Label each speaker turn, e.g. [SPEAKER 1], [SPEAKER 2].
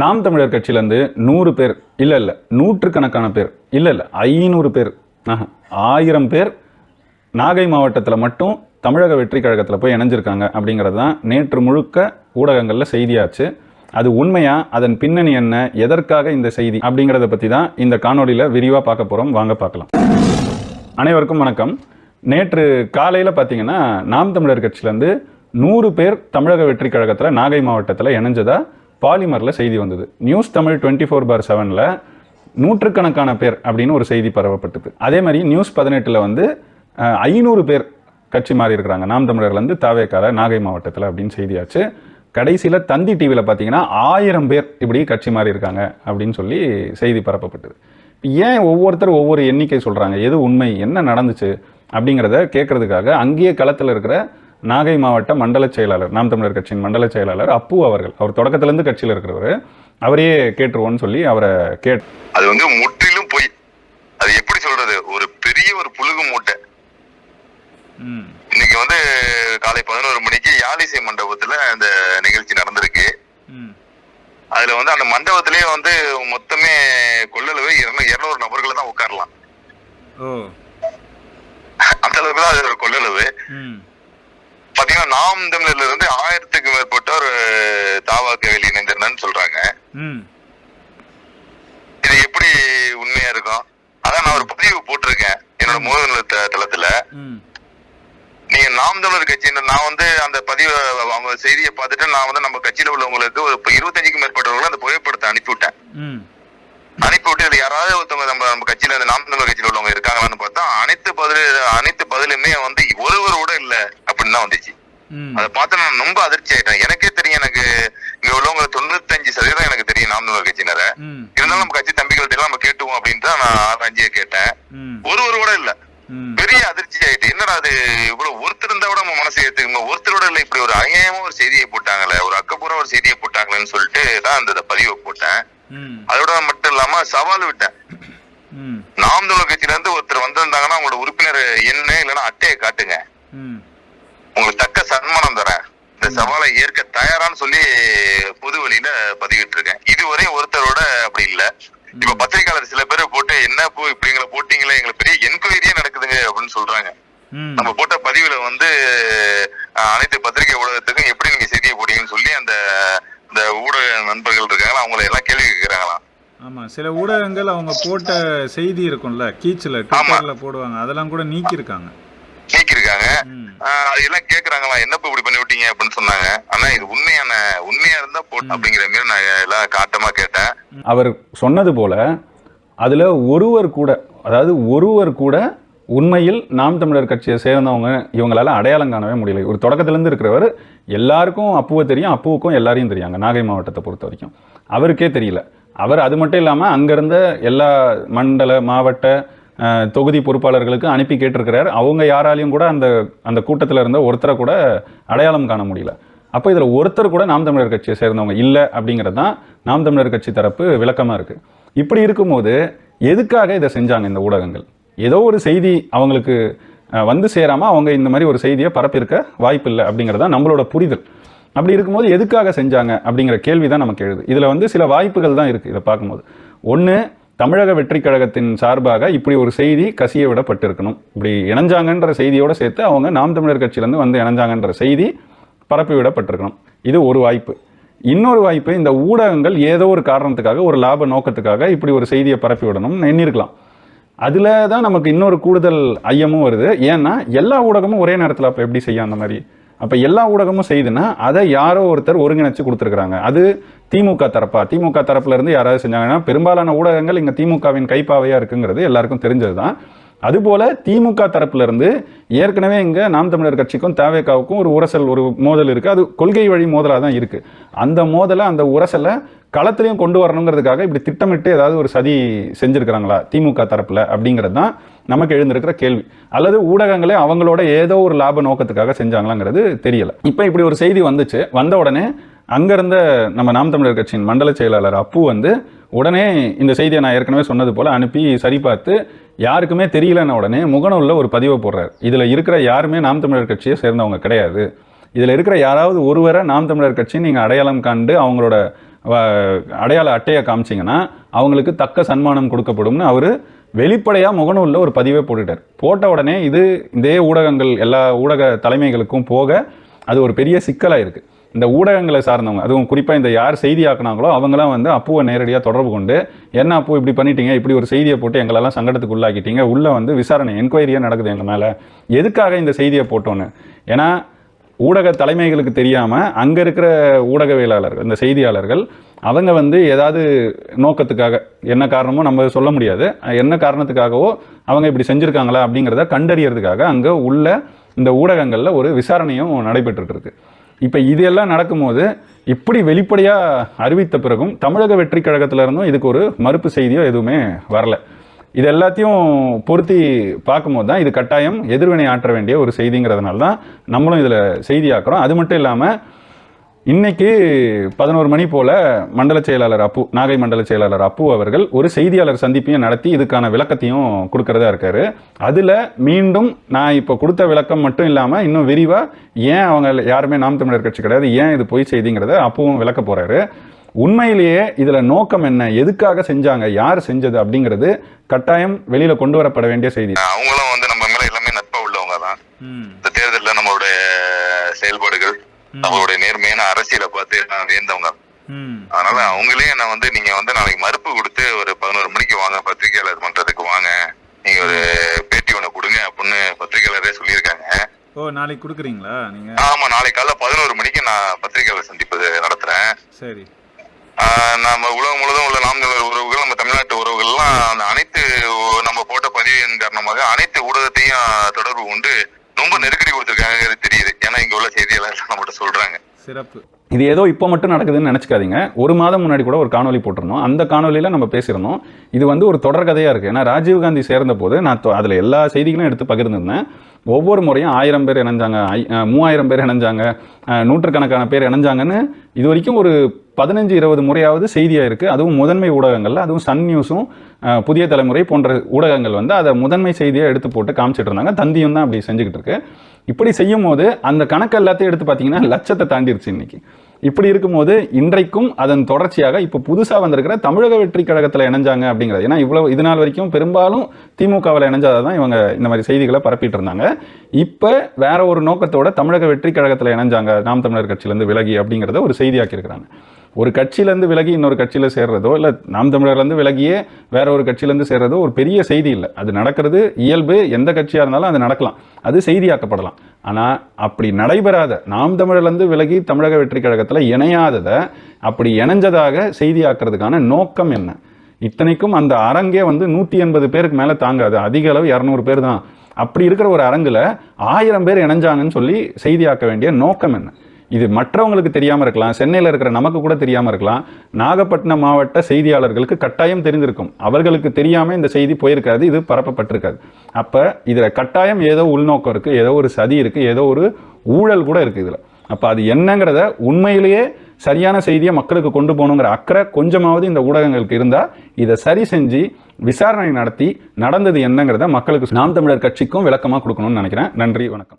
[SPEAKER 1] நாம் தமிழர் கட்சியிலேருந்து நூறு பேர் இல்லை இல்லை நூற்றுக்கணக்கான பேர் இல்லை இல்லை ஐநூறு பேர் ஆஹா, ஆயிரம் பேர் நாகை மாவட்டத்தில் மட்டும் தமிழக வெற்றி கழகத்தில் போய் இணைஞ்சிருக்காங்க அப்படிங்கிறது தான் நேற்று முழுக்க ஊடகங்களில் செய்தியாச்சு. அது உண்மையா அதன் பின்னணி என்ன எதற்காக இந்த செய்தி அப்படிங்கிறத பற்றி தான் இந்த காணொளியில் விரிவாக பார்க்க போகிறோம் வாங்க பார்க்கலாம். அனைவருக்கும் வணக்கம். நேற்று காலையில் பார்த்தீங்கன்னா நாம் தமிழர் கட்சியிலேருந்து நூறு பேர் தமிழக வெற்றி கழகத்தில் நாகை மாவட்டத்தில் இணைஞ்சதா பாலிமரில் செய்தி வந்தது. நியூஸ் தமிழ் டுவெண்ட்டி ஃபோர் பார் செவனில் நூற்றுக்கணக்கான பேர் அப்படின்னு ஒரு செய்தி பரவப்பட்டது. அதே மாதிரி நியூஸ் பதினெட்டில் வந்து ஐநூறு பேர் கட்சி மாறி இருக்கிறாங்க. நாம் தமிழர்லேருந்து தாவேக்கால நாகை மாவட்டத்தில் அப்படின்னு செய்தியாச்சு. கடைசியில் தந்தி டிவியில் பார்த்தீங்கன்னா ஆயிரம் பேர் இப்படி கட்சி மாறி இருக்காங்க அப்படின்னு சொல்லி செய்தி பரப்பப்பட்டது. ஏன் ஒவ்வொருத்தர் ஒவ்வொரு எண்ணிக்கை சொல்கிறாங்க எது உண்மை? என்ன நடந்துச்சு? அப்படிங்கிறத கேட்குறதுக்காக அங்கேயே களத்தில் இருக்கிற நாகை மாவட்ட மண்டல செயலாளர் நாம் தமிழர் கட்சியின் மண்டல செயலாளர் அப்பு அவர்கள். அவர் தொடக்கத்திலேருந்து கட்சியில் இருக்கிறவர். அவரையே கேட்டுருவோன்னு சொல்லி அவரை கேட்
[SPEAKER 2] அது வந்து முற்றிலும் பொய். அது எப்படி சொல்றது? ஒரு பெரிய ஒரு புழுகு மூட்டை. இன்னைக்கு வந்து காலை பதினோரு மணிக்கு யாழிசை மண்டபத்துல அந்த நிகழ்ச்சி நடந்திருக்கு. அதுல வந்து அந்த மண்டபத்திலேயே வந்து மொத்தமே கொள்ளளவு இருநூறு நபர்களை தான் உட்காரலாம்.
[SPEAKER 3] ஓ.
[SPEAKER 2] அந்த அளவுக்கு தான் அது ஒரு கொள்ளளவு.
[SPEAKER 3] ம்.
[SPEAKER 2] பாத்தீங்கன்னா நாம் தமிழர்ல இருந்து ஆயிரத்துக்கு மேற்பட்டோர் தாவாக்கவில் இணைந்திருந்தேன்னு சொல்றாங்க. இது எப்படி உண்மையா இருக்கும்? அதான் நான் ஒரு பதிவு போட்டிருக்கேன் என்னோட முகநூல் தளத்துல. நீங்க நாம் தமிழர் கட்சி நான் வந்து அந்த பதிவு அவங்க செய்தியை பார்த்துட்டு நான் வந்து நம்ம கட்சியில உள்ளவங்களுக்கு ஒரு இருபத்தஞ்சுக்கும் மேற்பட்டவர்கள் அந்த புகைப்படத்தை அனுப்பிவிட்டேன். அனுப்பிவிட்டு இதுல யாராவது ஒருத்தவங்க நம்ம நம்ம கட்சியில இந்த நாம் தமிழர் கட்சியில உள்ளவங்க இருக்காங்களான்னு பார்த்தா அனைத்து பதில் அனைத்து பதிலுமே வந்து ஒருவர் அப்படின்னு தான் வந்துச்சு. அதை பார்த்து நான் ரொம்ப அதிர்ச்சி ஆயிட்டேன். எனக்கே தெரியும் எனக்கு இங்க உள்ளவங்க தொண்ணூத்தஞ்சு சதவீதம் எனக்கு தெரியும் நாம் தமிழர் கட்சியினர இருந்தாலும் நம்ம கட்சி தம்பிகள்ட்ட நம்ம கேட்டுவோம் அப்படின்ட்டு நான் ஆராய்ச்சியை கேட்டேன்.
[SPEAKER 3] ம்.
[SPEAKER 2] ஒருவர் கூட இல்ல. பெரிய அதிர்ச்சி ஆயிட்டு என்னடா அது இவ்வளவு ஒருத்தர் இருந்தா கூட நம்ம மனசு ஏத்துக்குமா ஒருத்தரோட இல்ல இப்படி ஒரு அநியாயமா ஒரு செய்தியை போட்டாங்களே ஒரு அக்கப்புறம் ஒரு செய்தியை போட்டாங்களேன்னு சொல்லிட்டு தான் அந்த பதிவை போட்டேன். அதோட மட்டும் இல்லாம சவால் விட்டேன். நாம் தமிழர் கட்சியில இருந்து ஒருத்தர் வந்திருந்தாங்கன்னா உங்களோட உறுப்பினர் என்ன இல்லைன்னா அட்டையை காட்டுங்க. உங்களுக்கு தக்க சன்மானம் தரேன். இந்த சவாலை ஏற்க தயாரான்னு சொல்லி பொது வழியில பதிவிட்டு இருக்கேன் இதுவரை ஒருத்தரோட அப்படி இல்ல. இப்ப பத்திரிகையாளர் சில பேர் போட்டு என்ன போ இப்படி எங்களை போட்டீங்களே? எங்களுக்கு பெரிய என்கொயரியே நடக்குதுங்க அப்படின்னு சொல்றாங்க. நம்ம போட்ட பதிவுல வந்து அனைத்து பத்திரிகை ஊடகத்துக்கும் எப்படி நீங்க செய்தியை போட்டீங்கன்னு சொல்லி அந்த இந்த ஊடக நண்பர்கள் இருக்காங்களா அவங்கள எல்லாம் கேள்வி கேட்கறாங்களாம்
[SPEAKER 3] ஆமாம் சில ஊடகங்கள் அவங்க போட்ட செய்தி இருக்கும்ல கீச்சில் ட்விட்டரில் போடுவாங்க அதெல்லாம் கூட நீக்கியிருக்காங்க.
[SPEAKER 2] நீக்கிருக்காங்க
[SPEAKER 3] ம்
[SPEAKER 2] ஆஹ் அதெல்லாம் கேக்குறாங்களா என்னப்பா இப்படி பண்ணி விட்டீங்க அப்படின்னு சொன்னாங்க. ஆனா இது உண்மையான உண்மையா இருந்தா போட்டு அப்படிங்கிற மாதிரி நான் எல்லாம் காட்டமா கேட்டேன்.
[SPEAKER 1] அவர் சொன்னது போல அதில் ஒருவர் கூட அதாவது ஒருவர் கூட உண்மையில் நாம் தமிழர் கட்சியை சேர்ந்தவங்க இவங்களால அடையாளம் காணவே முடியல. ஒரு தொடக்கத்திலேருந்து இருக்கிறவர் எல்லாருக்கும் அப்புவை தெரியும் அப்புவுக்கும் எல்லாரையும் தெரியாங்க நாகை மாவட்டத்தை பொறுத்த வரைக்கும். அவருக்கே தெரியல. அவர் அது மட்டும் இல்லாமல் அங்கேருந்த எல்லா மண்டல மாவட்ட தொகுதி பொறுப்பாளர்களுக்கு அனுப்பி கேட்டிருக்கிறார். அவங்க யாராலையும் கூட அந்த அந்த கூட்டத்தில் இருந்த ஒருத்தரை கூட அடையாளம் காண முடியல. அப்போ இதில் ஒருத்தர் கூட நாம் தமிழர் கட்சியை சேர்ந்தவங்க இல்லை அப்படிங்கிறது தான் நாம் தமிழர் கட்சி தரப்பு விளக்கமாக இருக்குது இப்படி இருக்கும்போது எதுக்காக இதை செஞ்சாங்க இந்த ஊடகங்கள்? ஏதோ ஒரு செய்தி அவங்களுக்கு வந்து சேராமல் அவங்க இந்த மாதிரி ஒரு செய்தியை பரப்பியிருக்க வாய்ப்பு இல்லை அப்படிங்கிறது தான் நம்மளோட புரிதல். அப்படி இருக்கும்போது எதுக்காக செஞ்சாங்க அப்படிங்கிற கேள்வி தான் நமக்கு எழுது. இதில் வந்து சில வாய்ப்புகள் தான் இருக்குது இதை பார்க்கும்போது. ஒன்று தமிழக வெற்றி கழகத்தின் சார்பாக இப்படி ஒரு செய்தி கசிய விடப்பட்டிருக்கணும் இப்படி இணைஞ்சாங்கன்ற செய்தியோடு சேர்த்து அவங்க நாம் தமிழர் கட்சியிலேருந்து வந்து இணைஞ்சாங்கன்ற செய்தி பரப்பி விடப்பட்டிருக்கணும் இது ஒரு வாய்ப்பு. இன்னொரு வாய்ப்பு இந்த ஊடகங்கள் ஏதோ ஒரு காரணத்துக்காக ஒரு லாப நோக்கத்துக்காக இப்படி ஒரு செய்தியை பரப்பி விடணும்னு அதில் தான் நமக்கு இன்னொரு கூடுதல் ஐயமும் வருது. ஏன்னா எல்லா ஊடகமும் ஒரே நேரத்தில் அப்போ எப்படி செய்யும் அந்த மாதிரி? அப்போ எல்லா ஊடகமும் செய்யுதுன்னா அதை யாரோ ஒருத்தர் ஒருங்கிணைச்சு கொடுத்துருக்குறாங்க. அது திமுக தரப்பா? திமுக தரப்புல இருந்து யாராவது செஞ்சாங்கன்னா பெரும்பாலான ஊடகங்கள் இங்கே திமுகவின் கைப்பாவையாக இருக்குங்கிறது எல்லாருக்கும் தெரிஞ்சது தான் அதுபோல திமுக தரப்புலேருந்து ஏற்கனவே இங்கே நாம் தமிழர் கட்சிக்கும் தேவேக்காவுக்கும் ஒரு உரசல் ஒரு மோதல் இருக்குது அது கொள்கை வழி மோதலாக தான் இருக்குது அந்த மோதலை அந்த உரசலை களத்திலையும் கொண்டு வரணுங்கிறதுக்காக இப்படி திட்டமிட்டு ஏதாவது ஒரு சதி செஞ்சுருக்கிறாங்களா திமுக தரப்பில் அப்படிங்கிறது தான் நமக்கு எழுந்திருக்கிற கேள்வி. அல்லது ஊடகங்களே அவங்களோட ஏதோ ஒரு லாப நோக்கத்துக்காக செஞ்சாங்களாங்கிறது தெரியல. இப்போ இப்படி ஒரு செய்தி வந்துச்சு. வந்த உடனே அங்கேருந்த நம்ம நாம் தமிழர் கட்சியின் மண்டல செயலாளர் அப்பு வந்து உடனே இந்த செய்தியை நான் ஏற்கனவே சொன்னது போல் அனுப்பி சரி பார்த்து யாருக்குமே தெரியலன்ன உடனே முகநூலில் ஒரு பதிவை போடுறார். இதில் இருக்கிற யாருமே நாம் தமிழர் கட்சியை சேர்ந்தவங்க கிடையாது. இதில் இருக்கிற யாராவது ஒருவரை நாம் தமிழர் கட்சி நீங்கள் அடையாளம் கண்டு அவங்களோட வ- அடையாள அட்டையை காமிச்சிங்கன்னா அவங்களுக்கு தக்க சன்மானம் கொடுக்கப்படும்னு அவர் வெளிப்படையாக முகநூலில் ஒரு பதிவே போட்டுட்டார். போட்ட உடனே இது இதே ஊடகங்கள் எல்லா ஊடக தலைமைகளுக்கும் போக அது ஒரு பெரிய சிக்கலாக இருக்குது இந்த ஊடகங்களை சார்ந்தவங்க அதுவும் குறிப்பாக இந்த யார் செய்தி ஆக்குனாங்களோ அவங்களாம் வந்து அப்புவை நேரடியாக தொடர்பு கொண்டு என்ன அப்போ இப்படி பண்ணிட்டீங்க? இப்படி ஒரு செய்தியை போட்டு எங்களெல்லாம் சங்கடத்துக்கு உள்ளாக்கிட்டீங்க. உள்ளே வந்து விசாரணை என்கொயரியாக நடக்குது எங்கள் மேலே. எதுக்காக இந்த செய்தியை போட்டோன்னு? ஏன்னா ஊடக தலைமைகளுக்கு தெரியாமல் அங்கே இருக்கிற ஊடகவியலாளர்கள் இந்த செய்தியாளர்கள் அவங்க வந்து ஏதாவது நோக்கத்துக்காக என்ன காரணமோ நம்ம சொல்ல முடியாது. என்ன காரணத்துக்காகவோ அவங்க இப்படி செஞ்சுருக்காங்களா அப்படிங்கிறத கண்டறியறதுக்காக அங்கே உள்ள இந்த ஊடகங்களில் ஒரு விசாரணையும் நடைபெற்றுட்டுருக்கு இப்போ இது எல்லாம் நடக்கும்போது இப்படி வெளிப்படையாக அறிவித்த பிறகும் தமிழக வெற்றி கழகத்திலிருந்தும் இதுக்கு ஒரு மறுப்பு செய்தியோ எதுவுமே வரல. இது எல்லாத்தையும் பொருத்தி பார்க்கும்போது தான் இது கட்டாயம் எதிர்வினை ஆற்ற வேண்டிய ஒரு செய்திங்கிறதுனால தான் நம்மளும் இதில் செய்தியாக்குறோம் அது மட்டும் இல்லாமல் இன்னைக்கு பதினோரு மணி போல மண்டல செயலாளர் அப்பு நாகை மண்டல செயலாளர் அப்பு அவர்கள் ஒரு செய்தியாளர் சந்திப்பையும் நடத்தி இதுக்கான விளக்கத்தையும் கொடுக்கறதா இருக்காரு. அதில் மீண்டும் நான் இப்போ கொடுத்த விளக்கம் மட்டும் இல்லாமல் இன்னும் விரிவாக ஏன் அவங்க யாருமே நாம் தமிழர் கட்சி கிடையாது ஏன் இது பொய் செய்திங்கிறத அப்பவும் விளக்க போகிறாரு உண்மையிலேயே இதுல நோக்கம் என்ன? எதுக்காக செஞ்சாங்க? யார் செஞ்சது? அப்படிங்கிறது கட்டாயம் வெளியில கொண்டு வரப்பட வேண்டிய செய்தி.
[SPEAKER 2] அவங்களும் வந்து நம்ம மேல எல்லாமே நட்பா உள்ளவங்க தான் இந்த தேர்தல்ல நம்மளுடைய செயல்பாடுகள் நம்மளுடைய நேர்மையான அரசியலை பார்த்து நான்
[SPEAKER 3] ம்.
[SPEAKER 2] அதனால அவங்களே நான் வந்து நீங்க வந்து நாளைக்கு மறுப்பு கொடுத்து ஒரு பதினோரு மணிக்கு வாங்க பத்திரிகையாளர் மன்றத்துக்கு வாங்க. நீங்க ஒரு பேட்டி ஒண்ணு கொடுங்க அப்படின்னு பத்திரிகையாளரே சொல்லியிருக்காங்க.
[SPEAKER 3] ஓ நாளைக்கு கொடுக்குறீங்களா நீங்க?
[SPEAKER 2] ஆமா நாளைக்கு காலைல பதினோரு மணிக்கு நான் பத்திரிகையாளர் சந்திப்பு நடத்துறேன்.
[SPEAKER 3] சரி.
[SPEAKER 2] நம்ம உலகம் முழுவதும் உள்ள நாம் உறவுகள் நம்ம தமிழ்நாட்டு உறவுகள்லாம் அந்த அனைத்து நம்ம போட்ட பதிவின் காரணமாக அனைத்து ஊடகத்தையும் தொடர்பு கொண்டு ரொம்ப நெருக்கடி கொடுத்துருக்காங்க தெரியுது. ஏன்னா இங்க உள்ள செய்தியாளர் நம்மகிட்ட சொல்றாங்க.
[SPEAKER 3] சிறப்பு.
[SPEAKER 1] இது ஏதோ இப்போ மட்டும் நடக்குதுன்னு நினச்சிக்காதீங்க. ஒரு மாதம் முன்னாடி கூட ஒரு காணொலி போட்டிருந்தோம். அந்த காணொலியில் நம்ம பேசியிருந்தோம். இது வந்து ஒரு தொடர்கதையாக இருக்குது ஏன்னா ராஜீவ்காந்தி சேர்ந்த போது நான் அதில் எல்லா செய்திகளும் எடுத்து பகிர்ந்திருந்தேன். ஒவ்வொரு முறையும் ஆயிரம் பேர் இணைஞ்சாங்க. ஐ- மூவாயிரம் பேர் இணைஞ்சாங்க. நூற்றுக்கணக்கான பேர் இணைஞ்சாங்கன்னு இது வரைக்கும் ஒரு பதினஞ்சு இருபது முறையாவது செய்தியாக இருக்குது அதுவும் முதன்மை ஊடகங்களில் அதுவும் சன் நியூஸும் புதிய தலைமுறை போன்ற ஊடகங்கள் வந்து அதை முதன்மை செய்தியாக எடுத்து போட்டு காமிச்சிட்டு இருந்தாங்க. தந்தியும் தான் அப்படி செஞ்சுக்கிட்டு இருக்கு. இப்படி செய்யும் போது அந்த கணக்கு எல்லாத்தையும் எடுத்து பார்த்தீங்கன்னா லட்சத்தை தாண்டிருச்சு இன்னைக்கு. இப்படி இருக்கும்போது இன்றைக்கும் அதன் தொடர்ச்சியாக இப்போ புதுசாக வந்திருக்கிற தமிழக வெற்றி கழகத்தில் இணைஞ்சாங்க அப்படிங்கிறது. ஏன்னா இவ்வளோ இது நாள் வரைக்கும் பெரும்பாலும் திமுகவில் இணைஞ்சதை தான் இவங்க இந்த மாதிரி செய்திகளை பரப்பிட்டு இருந்தாங்க. இப்போ வேற ஒரு நோக்கத்தோட தமிழக வெற்றி கழகத்தில் இணைஞ்சாங்க. நாம் தமிழர் கட்சியிலேருந்து விலகி அப்படிங்கிறத ஒரு செய்தியாக்கியிருக்கிறாங்க. ஒரு கட்சியிலேருந்து விலகி இன்னொரு கட்சியில் சேர்றதோ இல்லை நாம் தமிழர்லேருந்து விலகியே வேற ஒரு கட்சியிலேருந்து சேர்றதோ ஒரு பெரிய செய்தி இல்லை. அது நடக்கிறது இயல்பு எந்த கட்சியாக இருந்தாலும் அது நடக்கலாம். அது செய்தியாக்கப்படலாம். ஆனால் அப்படி நடைபெறாத நாம் தமிழர்லேருந்து விலகி தமிழக வெற்றி கழகத்தில் இணையாததை அப்படி இணைஞ்சதாக செய்தியாக்குறதுக்கான நோக்கம் என்ன? இத்தனைக்கும் அந்த அரங்கே வந்து நூற்றி எண்பது பேருக்கு மேலே தாங்காது. அதிக அளவு இரநூறு பேர் தான். அப்படி இருக்கிற ஒரு அரங்கில் ஆயிரம் பேர் இணைஞ்சாங்கன்னு சொல்லி செய்தியாக்க வேண்டிய நோக்கம் என்ன? இது மற்றவங்களுக்கு தெரியாமல் இருக்கலாம். சென்னையில் இருக்கிற நமக்கு கூட தெரியாமல் இருக்கலாம். நாகப்பட்டினம் மாவட்ட செய்தியாளர்களுக்கு கட்டாயம் தெரிந்திருக்கும். அவர்களுக்கு தெரியாமல் இந்த செய்தி போயிருக்காது இது பரப்பப்பட்டிருக்காது. அப்போ இதில் கட்டாயம் ஏதோ உள்நோக்கம் இருக்குது ஏதோ ஒரு சதி இருக்குது ஏதோ ஒரு ஊழல் கூட இருக்குது இதில். அப்போ அது என்னங்கிறத உண்மையிலேயே சரியான செய்தியை மக்களுக்கு கொண்டு போகணுங்கிற அக்கறை கொஞ்சமாவது இந்த ஊடகங்களுக்கு இருந்தால் இதை சரி செஞ்சு விசாரணை நடத்தி நடந்தது என்னங்கிறத மக்களுக்கு நாம் தமிழர் கட்சிக்கும் விளக்கமாக கொடுக்கணும்னு நினைக்கிறேன். நன்றி வணக்கம்.